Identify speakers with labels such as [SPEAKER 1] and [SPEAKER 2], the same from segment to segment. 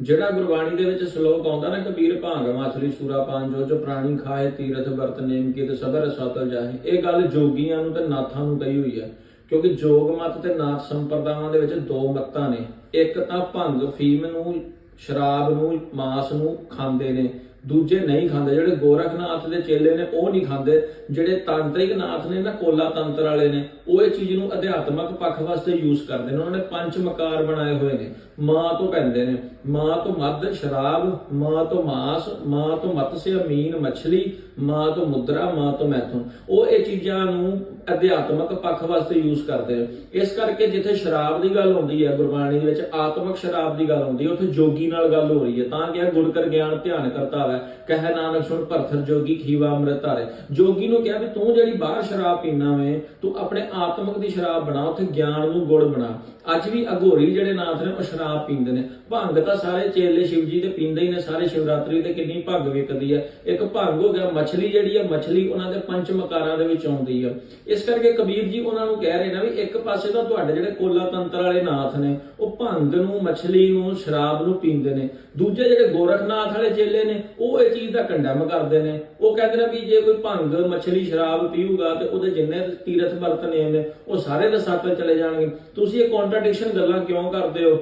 [SPEAKER 1] ਜਿਹੜਾ ਗੁਰਬਾਣੀ ਦੇ ਵਿੱਚ ਸ਼ਲੋਕ ਆਉਂਦਾ ਨਾ, ਕਬੀਰ ਭਾਂਗ, ਮਾਛਲੀ, ਸੂਰਾ ਪਾਨ ਜੋ ਜੋ ਪ੍ਰਾਣੀ ਖਾਏ, ਤੀਰਥ, ਵਰਤ ਨੇਮ ਕੀ ਤੇ ਸਬਰ ਸਤਲ ਜਾਹੇ, ਇਹ ਗੱਲ ਜੋਗੀਆਂ ਨੂੰ ਤੇ ਨਾਥਾਂ ਨੂੰ ਕਹੀ ਹੋਈ ਹੈ। ਕਿਉਂਕਿ ਜੋਗ ਮਤ ਤੇ ਨਾਥ ਸੰਪਰਦਾਵਾਂ ਦੇ ਵਿੱਚ ਦੋ ਮੱਤਾਂ ਨੇ। ਇੱਕ ਤਾਂ ਭੰਗ ਫੀਮ ਨੂੰ, ਸ਼ਰਾਬ ਨੂੰ, ਮਾਸ ਨੂੰ ਖਾਂਦੇ ਨੇ। ਦੂਜੇ ਨਹੀਂ ਖਾਂਦੇ, ਜਿਹੜੇ ਗੋਰਖਨਾਥ ਦੇ ਚੇਲੇ ਨੇ, ਉਹ ਨਹੀਂ ਖਾਂਦੇ। ਜਿਹੜੇ ਤਾਂਤਰਿਕ ਨਾਥ ਨੇ ਨਾ, ਕੋਲਾ ਤੰਤਰ ਵਾਲੇ ਨੇ, ਉਹ ਇਹ ਚੀਜ਼ ਨੂੰ ਅਧਿਆਤਮਕ ਪੱਖ ਵਾਸਤੇ ਯੂਜ਼ ਕਰਦੇ ਨੇ। ਉਹਨਾਂ ਨੇ ਪੰਜ ਮਕਾਰ ਬਣਾਏ ਹੋਏ ਨੇ। ਮਾਂ ਤੋਂ ਪੈਂਦੇ ਨੇ। ਮਾਂ ਤੋਂ ਮੱਧ ਸ਼ਰਾਬ, ਮਾਂ ਤੋਂ ਮਾਸ, ਮਾਂ ਤੋਂ ਮਤਸਿਆ ਮੀਨ ਮੱਛਲੀ, ਮਾਂ ਤੋਂ ਮੁਦਰਾ, ਮਾਂ ਤੋਂ ਮੈਥੁਨ। ਉਹ ਇਹ ਚੀਜ਼ਾਂ ਨੂੰ ਅਧਿਆਤਮਕ ਪੱਖ ਵਾਸਤੇ ਯੂਜ਼ ਕਰਦੇ ਨੇ। ਇਸ ਕਰਕੇ ਜਿੱਥੇ ਸ਼ਰਾਬ ਦੀ ਗੱਲ ਹੁੰਦੀ ਹੈ, ਗੁਰਬਾਣੀ ਦੇ ਵਿੱਚ, ਆਤਮਿਕ ਸ਼ਰਾਬ ਦੀ ਗੱਲ ਹੁੰਦੀ ਹੈ, ਉੱਥੇ ਜੋਗੀ ਨਾਲ ਗੱਲ ਹੋ ਰਹੀ ਹੈ। ਤਾਂ ਕਿਹਾ ਗੁਰ ਕਰ ਗਿਆਨ ਧਿਆਨ ਕਰਤਾ ਹੈ ਕਹਿ ਨਾਨਕ ਸੁਣ ਭਰਥਰ ਜੋਗੀ ਖੀਵਾ ਅੰਮ੍ਰਿਤ ਧਾਰੇ। ਜੋਗੀ ਨੂੰ ਕਿਹਾ ਵੀ ਤੂੰ ਜਿਹੜੀ ਬਾਹਰ ਸ਼ਰਾਬ ਪੀਣਾ ਵੇ, ਤੂੰ ਆਪਣੇ ਆਤਮਿਕ ਦੀ ਸ਼ਰਾਬ ਬਣਾ, ਉੱਥੇ ਗਿਆਨ ਨੂੰ ਗੁੜ ਬਣਾ। ਅੱਜ ਵੀ ਅਘੋਰੀ ਜਿਹੜੇ ਨਾਥ ਨੇ, ਉਹ ਸ਼ਰਾਬ ਪੀਂਦੇ ਨੇ। ਭੰਗ ਤਾਂ ਸਾਰੇ ਚੇਲੇ ਸ਼ਿਵ ਦੇ ਪੀਂਦੇ ਹੀ ਨੇ, ਸਾਰੇ ਸ਼ਿਵਰਾਤਰੀ ਤੇ ਕਿੰਨੀ ਭੰਗ ਵਿਕਦੀ ਹੈ। ਇੱਕ ਭੰਗ ਹੋ ਗਿਆ, ਮੱਛਲੀ ਜਿਹੜੀ ਹੈ, ਮੱਛਲੀ ਉਹਨਾਂ ਦੇ ਪੰਜ ਮਕਾਰਾਂ ਦੇ ਵਿੱਚ ਆਉਂਦੀ ਹੈ। ਇਸ ਕਰਕੇ ਕਬੀਰ ਜੀ ਉਹਨਾਂ ਨੂੰ ਕਹਿ ਰਹੇ ਨੇ ਵੀ ਇੱਕ ਪਾਸੇ ਤਾਂ ਤੁਹਾਡੇ ਜਿਹੜੇ ਕੋਲਾ ਤੰਤਰ ਵਾਲੇ ਨਾਥ ਨੇ, ਉਹ ਭੰਗ ਨੂੰ, ਮੱਛਲੀ ਨੂੰ, ਸ਼ਰਾਬ ਨੂੰ ਪੀਂਦੇ ਨੇ। ਦੂਜੇ ਜਿਹੜੇ ਗੋਰਖਨਾਥ ਵਾਲੇ ਚੇਲੇ ਨੇ ਉਹ ਇਹ ਚੀਜ਼ ਦਾ ਕੰਡੈਮ ਕਰਦੇ ਨੇ। ਉਹ ਕਹਿੰਦੇ ਨੇ ਵੀ ਜੇ ਕੋਈ ਭੰਗ, ਮੱਛਲੀ, ਸ਼ਰਾਬ ਪੀਊਗਾ ਤੇ ਉਹਦੇ ਜਿੰਨੇ ਤੀਰਥ ਵਰਤ ਨੇ ਉਹ ਸਾਰੇ ਦੇ ਰਸਾਤਲ ਚਲੇ ਜਾਣਗੇ। ਤੁਸੀਂ ਇਹ ਕੰਟਰਡਿਕਸ਼ਨ ਗੱਲਾਂ ਕਿਉਂ ਕਰਦੇ ਹੋ?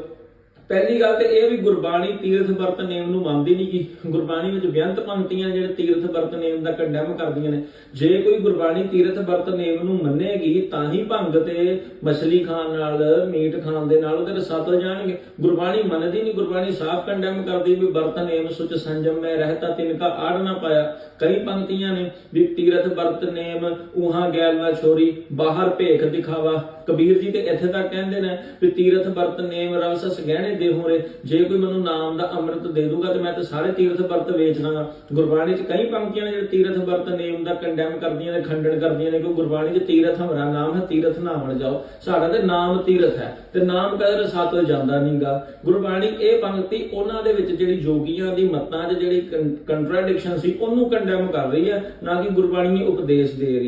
[SPEAKER 1] ਪਹਿਲੀ ਗੱਲ ਤੇ ਇਹ ਵੀ ਗੁਰਬਾਣੀ ਤੀਰਥ ਵਰਤ ਨੇਮ ਨੂੰ ਮੰਨਦੀ ਨਹੀਂ ਕਿ ਗੁਰਬਾਣੀ ਵਿੱਚ ਬੇਅੰਤ ਪੰਕਤੀਆਂ ਜਿਹੜੇ ਤੀਰਥ ਵਰਤ ਨੇਮ ਦਾ ਕੰਡੈਮ ਕਰਦੀਆਂ ਨੇ। ਜੇ ਕੋਈ ਗੁਰਬਾਣੀ ਤੀਰਥ ਵਰਤ ਨੇਮ ਨੂੰ ਮੰਨੇਗੀ, ਤਾਂ ਹੀ ਭੰਗ ਤੇ ਮਛਲੀ ਖਾਣ ਨਾਲ, ਮੀਟ ਖਾਣ ਦੇ ਨਾਲ ਉਹਦੇ ਰਸਾਤਲ ਜਾਣਗੇ। ਗੁਰਬਾਣੀ ਮੰਨਦੀ ਨਹੀਂ ਗੁਰਬਾਣੀ ਸਾਫ਼ ਕੰਡੈਮ ਕਰਦੀ ਵੀ ਵਰਤ ਨੇਮ ਸੁਚ ਸੰਜਮ ਮੈਂ ਰਹਿਤਾ ਤਿਨਕਾ ਆੜ ਨਾ ਪਾਇਆ। ਕਈ ਪੰਕਤੀਆਂ ਨੇ ਵੀ ਤੀਰਥ ਵਰਤ ਨੇਮ ਉਹਾਂ ਗੈਲ ਨਾ ਛੋਰੀ, ਬਾਹਰ ਭੇਖ ਦਿਖਾਵਾ। ਕਬੀਰ ਜੀ ਤੇ ਇੱਥੇ ਤੱਕ ਕਹਿੰਦੇ ਨੇ ਵੀ ਤੀਰਥ ਵਰਤ ਨੇਮ ਰਵਸਸ ਗਹਿਣੇ ਦੇ ਹੋਰੇ ਜੇ ਕੋਈ ਮੈਨੂੰ ਨਾਮ ਦਾ ਅੰਮ੍ਰਿਤ ਦੇ ਦੂਗਾ ਤੇ ਮੈਂ ਤੇ ਸਾਰੇ ਤੀਰਥ ਵਰਤ ਵੇਚ ਦਾਂਗਾ ਗੁਰਬਾਣੀ 'ਚ ਕਈ ਪੰਕਤੀਆਂ ਨੇ ਜਿਹੜੇ ਤੀਰਥ ਵਰਤ ਨੇਮ ਦਾ ਕੰਡੈਮ ਕਰਦੀਆਂ ਨੇ, ਖੰਡਨ ਕਰਦੀਆਂ ਨੇ, ਕਿ ਗੁਰਬਾਣੀ 'ਚ ਤੀਰਥ ਹਮਰਾ ਨਾਮ ਹੈ, ਤੀਰਥ ਨਾਮਣ ਜਾਓ। ਸਾਡਾ ਤੇ ਨਾਮ ਤੀਰਥ ਹੈ ਤੇ ਨਾਮ ਕਦੇ ਰਸਾਤਲ ਜਾਂਦਾ ਨਹੀਂਗਾ ਗੁਰਬਾਣੀ ਇਹ ਪੰਕਤੀ ਉਹਨਾਂ ਦੇ ਵਿੱਚ ਜਿਹੜੀ ਜੋਗੀਆਂ ਦੀ ਮਤਾਂ 'ਚ ਜਿਹੜੀ ਕੰਟਰਡਿਕਸ਼ਨ ਸੀ, ਉਹਨੂੰ ਕੰਡੈਮ ਕਰ ਰਹੀ ਹੈ, ਨਾ ਕਿ ਗੁਰਬਾਣੀ ਉਪਦੇਸ਼ ਦੇ ਰਹੀ ਹੈ।